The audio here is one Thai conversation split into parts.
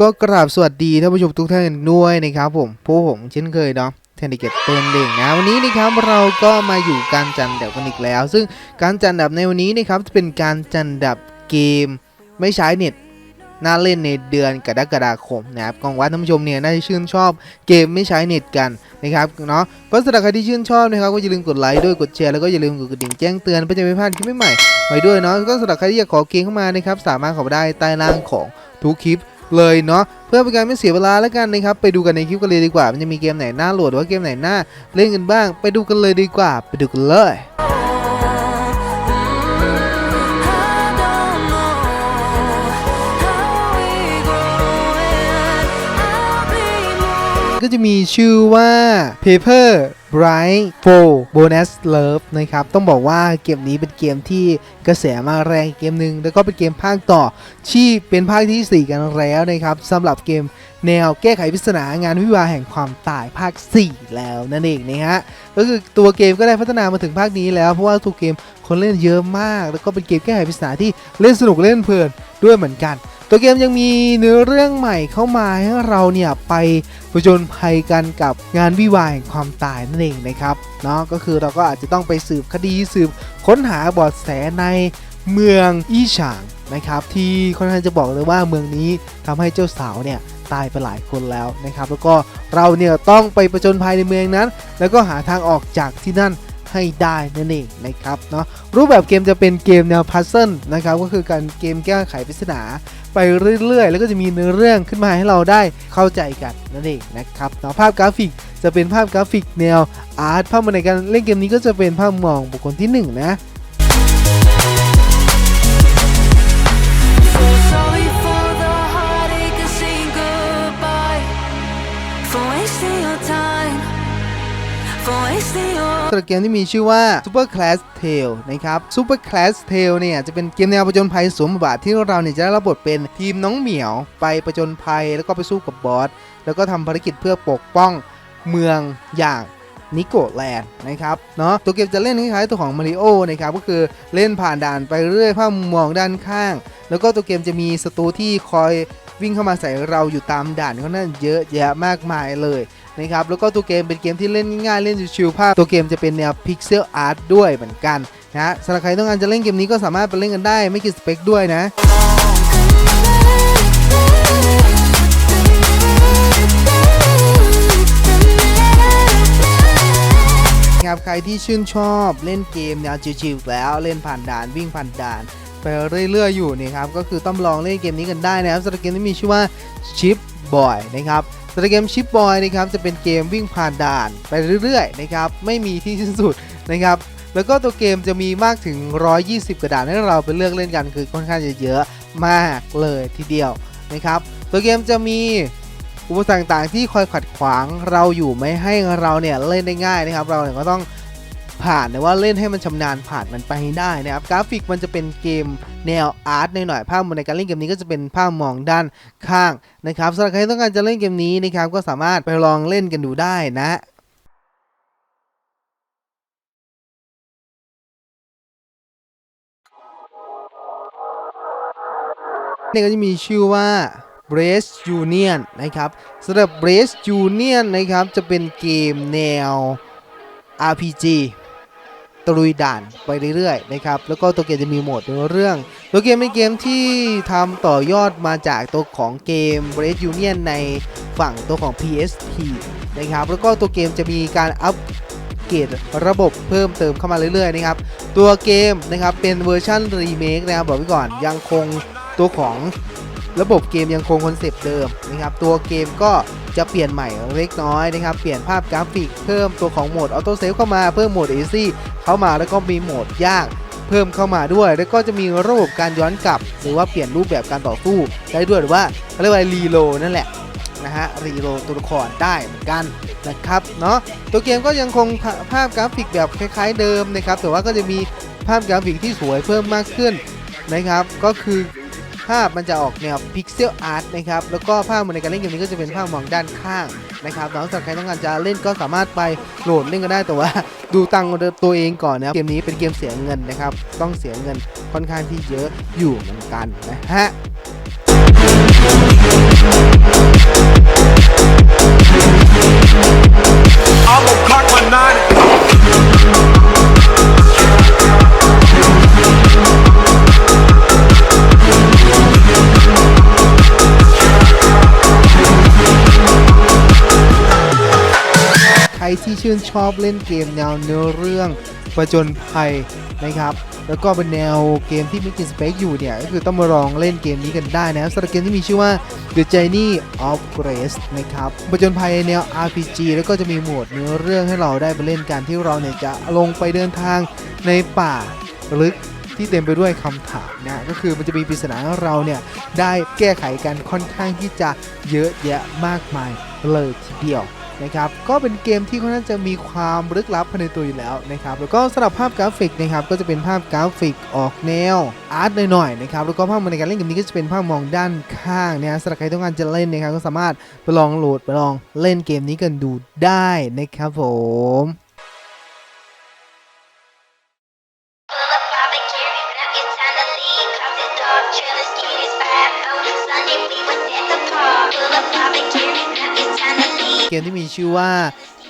ก็กราบสวัสดีท่านผู้ชมทุกท่านด้วยนะครับผมพวกผมเช่นเคยเนาะเทนดิเกตเติมเด่งนะวันนี้นะครับเราก็มาอยู่การจันดับกันอีกแล้ว ซึ่งการจันดับในวันนี้นะครับจะเป็นการจันดับเกมไม่ใช้เน็ต น่าเล่นในเดือนกรกฎาคมนะครับกองว่าท่านผู้ชมเนี่ยน่าจะชื่นชอบเกมไม่ใช้เน็ตกันนะครับเนาะก็สำหรับใครที่ชื่นชอบนะครับก็อย่าลืมกดไลค์ด้วยกดแชร์แล้วก็อย่าลืมกดกระดิ่งแจ้งเตือนเพื่อจะไม่พลาดคลิปใหม่ๆไว้ด้วยเนาะก็สำหรับใครที่อยากขอเกมเข้ามานะครับสามารถขอได้ใต้ล่างของทุกคลิปเลยเนาะเพื่อเป็นการไม่เสียเวลาแล้วกันนะครับไปดูกันในคลิปกันเลยดีกว่า มันจะมีเกมไหนน่าโหลดหรือว่าเกมไหนน่าเล่นกันบ้าง ไปดูกันเลยดีกว่า ไปดูกันเลย ก็จะมีชื่อว่า Paper Bright 4 Bonus Love นะครับ ต้องบอกว่าเกมนี้เป็นเกมที่กระแสมาแรงเกมหนึ่งแล้วก็เป็นเกมภาคต่อ ที่เป็นภาคทีสี่ 4 กันแล้วนะครับสำหรับเกมแนวแก้ไขปริศนางานวิวาแห่งความตายภาค 4 แล้วนั่นเองนะฮะก็คือตัวเกมก็ได้พัฒนามาถึงภาคนี้แล้ว เพราะว่าตัวเกมคนเล่นเยอะมาก แล้วก็เป็นเกมแก้ไขปริศนาที่เล่นสนุกเล่นเพลินด้วยเหมือนกัน ตัวเกมยังมีเนื้อเรื่องใหม่เข้ามาให้เราเนี่ยไปผจญภัยกันกับงานวิวาห์แห่งความตายนั่นเองนะครับเนาะก็คือเราก็อาจจะต้องไปสืบคดีสืบค้นหาเบาะแสในเมืองอี้ฉางนะครับ ที่ค่อนข้างจะบอกเลยว่าเมืองนี้ทำให้เจ้าสาวเนี่ยตายไปหลายคนแล้วนะครับ แล้วก็เราเนี่ยต้องไปประจนภัยในเมืองนั้น แล้วก็หาทางออกจากที่นั่นให้ได้นั่นเองนะครับเนาะรูปแบบเกมจะเป็นเกมแนวพัซเซิลนะครับก็คือการเกมแก้ไขปริศนา ไปเรื่อยๆ แล้วก็จะมีเนื้อเรื่องขึ้นมาให้เราได้เข้าใจกันนั่นเองนะครับเนาะภาพกราฟิกจะเป็นภาพกราฟิกแนวอาร์ตภาพในการเล่นเกมนี้ก็จะเป็นภาพมองบุคคลที่หนึ่งนะ wasting your สำหรับเกมที่มีชื่อว่า Super Class Tale นะครับ Super Class Tale เนี่ยจะเป็นเกมแนวประจนภัยสวมบาทที่เราเนี่ยจะได้รับบทเป็นทีมน้องเหมียวไปประจนภัยแล้วก็ไปสู้กับบอสแล้วก็ทำภารกิจเพื่อปกป้องเมืองอย่างนิโกแลนด์นะครับเนาะตัวเกมจะเล่นคล้ายๆตัวของมาริโอนะครับก็คือเล่นผ่านด่านไปเรื่อยภาพมุมมองด้านข้าง แล้วก็ตัวเกมจะมีศัตรูที่คอยวิ่งเข้ามาใส่เราอยู่ตามด่านเขานั่นเยอะแยะมากมายเลย นะครับแล้วก็ตัวเกมเป็นเกมที่เล่นง่ายๆเล่นชิวๆภาพ ตัวเกมจะเป็นแนวพิกเซลอาร์ตด้วยเหมือนกันนะฮะสำหรับใครต้องการจะเล่นเกมนี้ก็สามารถไปเล่นกันได้ไม่กี่สเปคด้วยนะครับใครที่ชื่นชอบเล่นเกมแนวชิวๆแล้วเล่นผ่านด่านวิ่งผ่านด่านไปเรื่อยๆอยู่นี่ครับก็คือต้องลองเล่นเกมนี้กันได้นะครับสำหรับเกมที่มีชื่อว่า Chip Boy นะครับ สำหรับเกมชิปบอยนะครับจะเป็นเกมวิ่งผ่านด่านไปเรื่อยๆนะครับไม่มีที่สิ้นสุดนะครับแล้วก็ตัวเกมจะมีมากถึง 120 กระดานให้เราไปเลือกเล่นกันคือค่อนข้างจะเยอะมากเลยทีเดียวนะครับ ตัวเกมจะมีอุปสรรคต่างๆที่คอยขัดขวางเราอยู่ไม่ให้เราเนี่ยเล่นได้ง่ายนะครับ เราเนี่ยก็ต้อง ผ่านแต่ว่าเล่นให้มันชำนาญผ่านมันไปให้ได้นะครับกราฟิกมันจะเป็นเกมแนวอาร์ตหน่อยๆภาพในการเล่นเกมนี้ก็จะเป็นภาพมองด้านข้างนะครับสำหรับใครต้องการจะเล่นเกมนี้นะครับก็สามารถไปลองเล่นกันดูได้นะนี่ก็จะมีชื่อว่า b r a c e Union นะครับสำหรับ b r a c e Union นะครับ จะเป็นเกมแนว RPG ตะลุยด่านไปเรื่อยๆนะครับแล้วก็ตัวเกมจะมีโหมดเรื่องตัวเกมเป็นเกมที่ทำต่อยอดมาจากตัวของเกม b r a d Union ในฝั่งตัวของ PSP นะครับแล้วก็ตัวเกมจะมีการอัปเกรดระบบเพิ่มเติมเข้ามาเรื่อยๆนะครับตัวเกมนะครับเป็นเวอร์ชันรีเมคนะครับบอกไว้ก่อนยังคงตัวของ ระบบเกมยังคงคอนเซปต์เดิมนะครับตัวเกมก็จะเปลี่ยนใหม่เล็กน้อยนะครับเปลี่ยนภาพกราฟิกเพิ่มตัวของโหมดออโต้เซฟเข้ามาเพิ่มโหมด Easy เข้ามาแล้วก็มีโหมดยากเพิ่มเข้ามาด้วย แล้วก็จะมีระบบการย้อนกลับ หรือว่าเปลี่ยนรูปแบบการต่อสู้ได้ด้วยหรือว่าเรียกว่ารีโลนั่นแหละนะฮะรีโลตัวละครได้เหมือนกันนะครับเนาะตัวเกมก็ยังคงภาพกราฟิกแบบคล้าย ๆ เดิมนะครับแต่ว่าก็จะมีภาพกราฟิกที่สวยเพิ่มมากขึ้นนะครับ ก็คือ ภาพมันจะออกแนวพิกเซลอาร์ตนะครับ แล้วก็ภาพในการเล่นเกมนี้ก็จะเป็นภาพมองด้านข้างนะครับสำหรับใครต้องการจะเล่นก็สามารถไปโหลดเล่นกันได้แต่ว่า ดูตังค์ตัวเองก่อนนะเกมนี้เป็นเกมเสียเงินนะครับ ต้องเสียเงินค่อนข้างที่เยอะอยู่เหมือนกันนะฮะ I'm gonna cock my nine. ใคร ที่ชื่นชอบเล่นเกมแนวเนื้อเรื่องประจนภัยนะครับแล้วก็เป็นแนวเกมที่มีกินสเปคอยู่เนี่ย ก็คือต้องมาลองเล่นเกมนี้กันได้นะสำหรับเกมที่มีชื่อว่า The Journey of Grace นะครับประจนภัยแนว RPG แล้วก็จะมีโหมดเนื้อเรื่องให้เราได้ไปเล่นกันที่เราเนี่ยจะลงไปเดินทางในป่าลึกที่เต็มไปด้วยคำถามนะก็คือมันจะมีปริศนาเราเนี่ย ได้แก้ไขกันค่อนข้างที่จะเยอะแยะมากมายเลยทีเดียวนะครับ ก็เป็นเกมที่ค่อนข้างจะมีความลึกลับภายในตัวอยู่แล้วนะครับแล้วก็สำหรับภาพกราฟิกนะครับก็จะเป็นภาพกราฟิกออกแนวอาร์ตหน่อยๆนะครับแล้วก็ภาพในการเล่นเกมนี้ก็จะเป็นภาพมองด้านข้างนะฮะสำหรับใครต้องการจะเล่นนะครับก็สามารถไปลองโหลดไปลองเล่นเกมนี้กันดูได้นะครับผม มที่มีชื่อว่า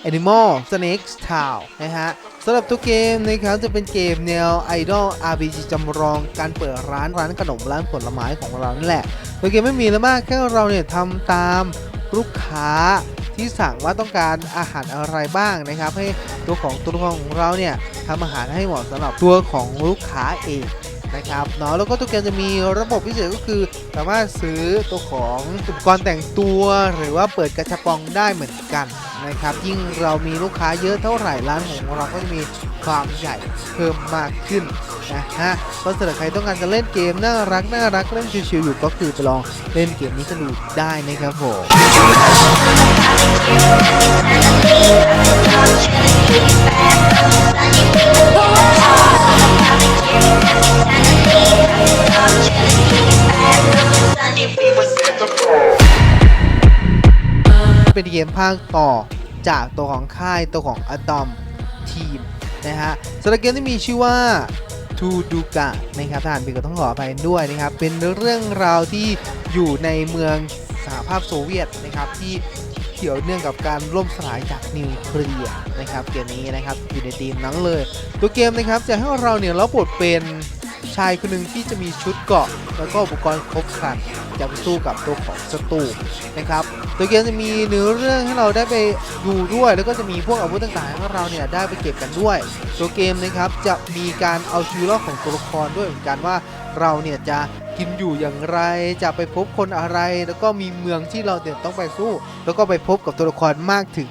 Animal Snake Town นะฮะสำหรับทุกเกมนะครับจะเป็นเกมแนว Idol RPG จำลองการเปิดร้านร้านขนมร้านผลไม้ของเรานั่นแหละโดยเกมไม่มีแล้วมากแค่เราเนี่ยทำตามลูกค้าที่สั่งว่าต้องการอาหารอะไรบ้างนะครับ ให้ตัวของตัวของเราเนี่ยทำอาหารให้เหมาะสำหรับตัวของลูกค้าเองนะครับเนาะแล้วก็ตัวเกมจะมีระบบพิเศษก็คือ สามารถซื้อตัวของอุปกรณ์แต่งตัวหรือว่าเปิดกระชับปองได้เหมือนกันนะครับ ยิ่งเรามีลูกค้าเยอะเท่าไหร่ร้านของเราก็จะมีความใหญ่เพิ่มมากขึ้นนะฮะก็สำหรับใครต้องการจะเล่นเกมน่ารักน่ารักเล่นชิวๆอยู่ก็คือไปลองเล่นเกมนี้กันดูได้นะครับผม เป็นเกมภาคต่อจากตัวของค่ายตัวของ Atom Team นะฮะสำหรับเกมที่มีชื่อว่า To d u k a นะครับทหารบินก็ต้องขออภัยด้วยนะครับ เป็นเรื่องราวที่อยู่ในเมืองสหภาพโซเวียตนะครับที่เกี่ยวเนื่องกับการล่มสลายจากนิวเคลียร์นะครับเกมนี้นะครับอยู่ในทีมนั้นเลย ตัวเกมนะครับจะให้เราเนี่ยรับบทเป็น ชายคนหนึ่งที่จะมีชุดเกาะ แล้วก็อุปกรณ์ครบครันจะไปสู้กับตัวของศัตรูนะครับตัวเกมจะมีเนื้อเรื่องให้เราได้ไปดูด้วย แล้วก็จะมีพวกอาวุธต่างๆให้เราเนี่ยได้ไปเก็บกันด้วย ตัวเกมนะครับจะมีการเอาชีวิตรอดของตัวละครด้วยเหมือนกันว่าเราเนี่ยจะกินอยู่อย่างไร จะไปพบคนอะไร แล้วก็มีเมืองที่เราเดี๋ยวต้องไปสู้ แล้วก็ไปพบกับตัวละครมากถึง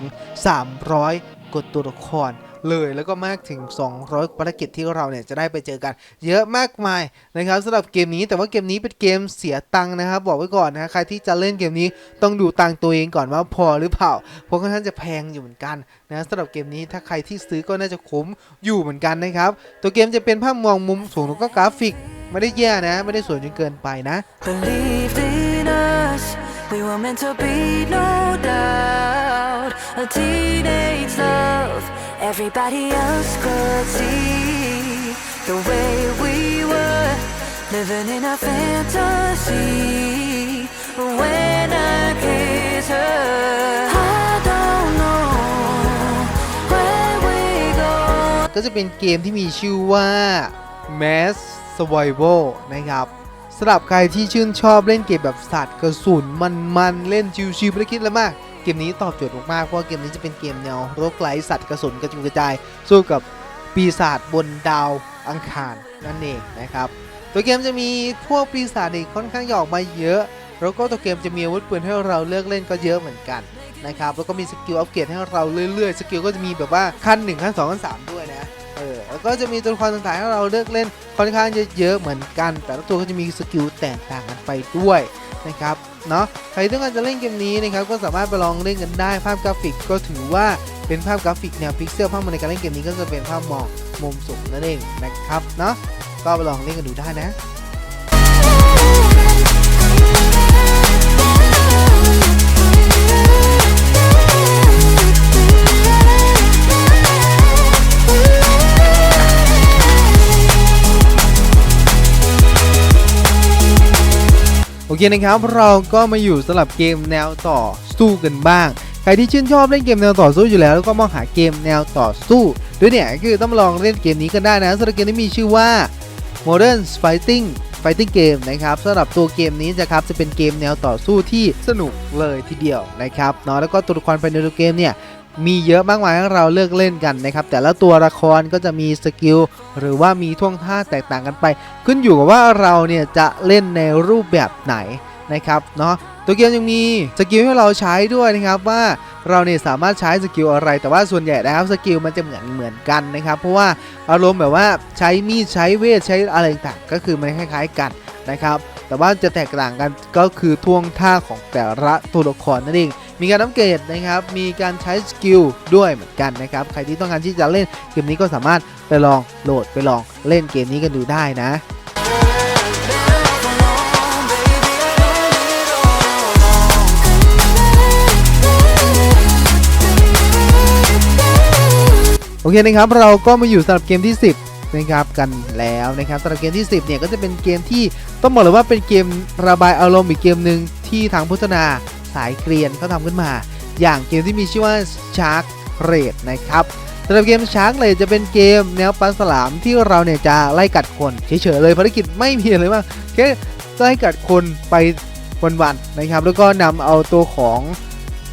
300กว่าตัวละคร เลยแล้วก็มากถึง 200ภารกิจที่เราเนี่ยจะได้ไปเจอกัน เยอะมากมายนะครับสำหรับเกมนี้แต่ว่าเกมนี้เป็นเกมเสียตังค์นะครับ บอกไว้ก่อนนะใครที่จะเล่นเกมนี้ต้องดูตังค์ตัวเองก่อนว่าพอหรือเปล่าเพราะค่อนข้างจะแพงอยู่เหมือนกันนะสำหรับเกมนี้ถ้าใครที่ซื้อก็น่าจะคุ้มอยู่เหมือนกันนะครับตัวเกมจะเป็นภาพมองมุมสูงแล้วก็กราฟิกไม่ได้แย่นะ ไม่ได้สวยจนเกินไปนะ we were meant to be, no doubt. A teenage love, everybody else could see the way we were living in a fantasy. When I kiss her, I don't know where we go. ก็จะเป็นเกมที่มีชื่อว่า Mass Survival นะครับสำหรับใครที่ชื่นชอบเล่นเกมแบบสัตว์กระสุนมันๆ เล่นชิวๆไม่ได้คิดอะไรมาก เกมนี้ตอบโจทย์มากๆเพราะว่าเกมนี้จะเป็นเกมแนวโรคไร้สัตว์กระสุนกระจุกระจาย สู้กับปีศาจบนดาวอังคารนั่นเองนะครับตัวเกมจะมีพวกปีศาจอีกค่อนข้างจะออกมาเยอะ แล้วก็ตัวเกมจะมีอาวุธปืนให้เราเลือกเล่นก็เยอะเหมือนกันนะครับแล้วก็มีสกิลอัปเกรดให้เราเรื่อยๆสกิลก็จะมีแบบว่าขั้น1ขั้น2ขั้น3ด้วยนะเออแล้วก็จะมีตัวละครต่างๆให้เราเลือกเล่นค่อนข้างเยอะๆเหมือนกัน แต่ละตัวก็จะมีสกิลแตกต่างกันไปด้วย นะครับเนาะใครต้องการจะเล่นเกมนี้นะครับก็สามารถไปลองเล่นกันได้ภาพกราฟิกก็ถือว่าเป็นภาพกราฟิกแนวพิกเซลภาพมในการเล่นเกมนี้ก็จะเป็นภาพมองมุมสูงนั่นเองนะครับเนาะก็ไปลองเล่นกันดูได้นะ เคนะครับ เราก็มาอยู่สำหรับเกมแนวต่อสู้กันบ้าง ใครที่ชื่นชอบเล่นเกมแนวต่อสู้อยู่แล้ว แล้วก็มองหาเกมแนวต่อสู้ด้วยเนี่ยคือต้องลองเล่นเกมนี้กันได้นะสำหรับเกมที่มีชื่อว่า Modern Fighting Fighting Game นะครับสำหรับตัวเกมนี้จะครับจะเป็นเกมแนวต่อสู้ที่สนุกเลยทีเดียวนะครับเนาะแล้วก็ตัวละครภายในตัวเกมเนี่ย มีเยอะมากมายให้เราเลือกเล่นกันนะครับ แต่ละตัวละครก็จะมีสกิลหรือว่ามีท่วงท่าแตกต่างกันไป ขึ้นอยู่กับว่าเราเนี่ยจะเล่นในรูปแบบไหนนะครับเนาะตัวเกมยังมีสกิลให้เราใช้ด้วยนะครับว่าเราเนี่ยสามารถใช้สกิลอะไร แต่ว่าส่วนใหญ่นะครับสกิลมันจะเหมือนเหมือนกันนะครับ เพราะว่าอารมณ์แบบว่าใช้มีดใช้เวทใช้อะไรต่างก็คือมันคล้าย ๆ กันนะครับ แต่ว่าจะแตกต่างกันก็คือท่วงท่าของแต่ละตัวละครนั่นเอง มีการอัปเกรดนะครับ มีการใช้สกิลด้วยเหมือนกันนะครับ ใครที่ต้องการที่จะเล่นเกมนี้ก็สามารถไปลองโหลดไปลองเล่นเกมนี้กันดูได้นะโอเคนะครับ เราก็มาอยู่สำหรับเกมที่ 10 นะครับกันแล้วนะครับสำหรับเกมที่ 10เนี่ยก็จะเป็นเกมที่ต้องบอกเลยว่าเป็นเกมระบายอารมณ์อีกเกมหนึ่งที่ทางพัฒนาสายเกรียนเขาทำขึ้นมา อย่างเกมที่มีชื่อว่า Shark Raid นะครับสำหรับเกม Shark Raid จะเป็นเกมแนวปลาสลามที่เราเนี่ยจะไล่กัดคนเฉยๆเลยภารกิจไม่มีเลยว่าแค่ไล่กัดคนไปวันๆนะครับแล้วก็นำเอาตัวของ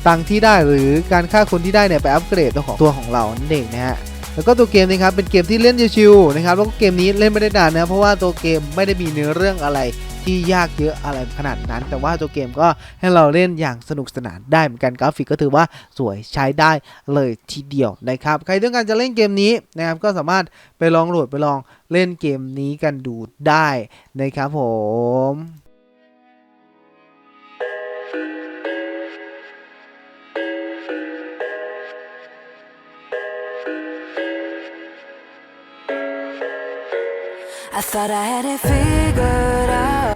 ตังที่ได้หรือการฆ่าคนที่ได้เนี่ยไปอัปเกรดตัวของตัวของเรานั่นเองนะฮะ แล้วก็ตัวเกมนะครับเป็นเกมที่เล่นชิวๆนะครับแล้วก็เกมนี้เล่นไม่ได้นานนะเพราะว่าตัวเกมไม่ได้มีเนื้อเรื่องอะไรที่ยากเยอะอะไรขนาดนั้น แต่ว่าตัวเกมก็ให้เราเล่นอย่างสนุกสนานได้เหมือนกันกราฟิกก็ถือว่าสวยใช้ได้เลยทีเดียวนะครับ ใครต้องการจะเล่นเกมนี้นะครับก็สามารถไปลองโหลดไปลองเล่นเกมนี้กันดูได้นะครับผม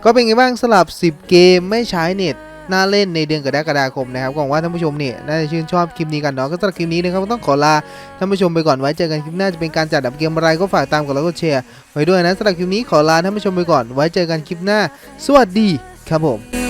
ก็เป็นไงบ้างสลับ 10 เกมไม่ใช้เน็ตน่าเล่นในเดือนกรกฎาคมนะครับหวังว่าท่านผู้ชมเนี่ยน่าจะชื่นชอบคลิปนี้กันเนาะก็สำหรับคลิปนี้นะครับต้องขอลาท่านผู้ชมไปก่อนไว้เจอกันคลิปหน้าจะเป็นการจัดดับเกมอะไรก็ฝากตามกดไลค์กดแชร์ไว้ด้วยนะสำหรับคลิปนี้ขอลาท่านผู้ชมไปก่อนไว้เจอกันคลิปหน้า สวัสดีครับผม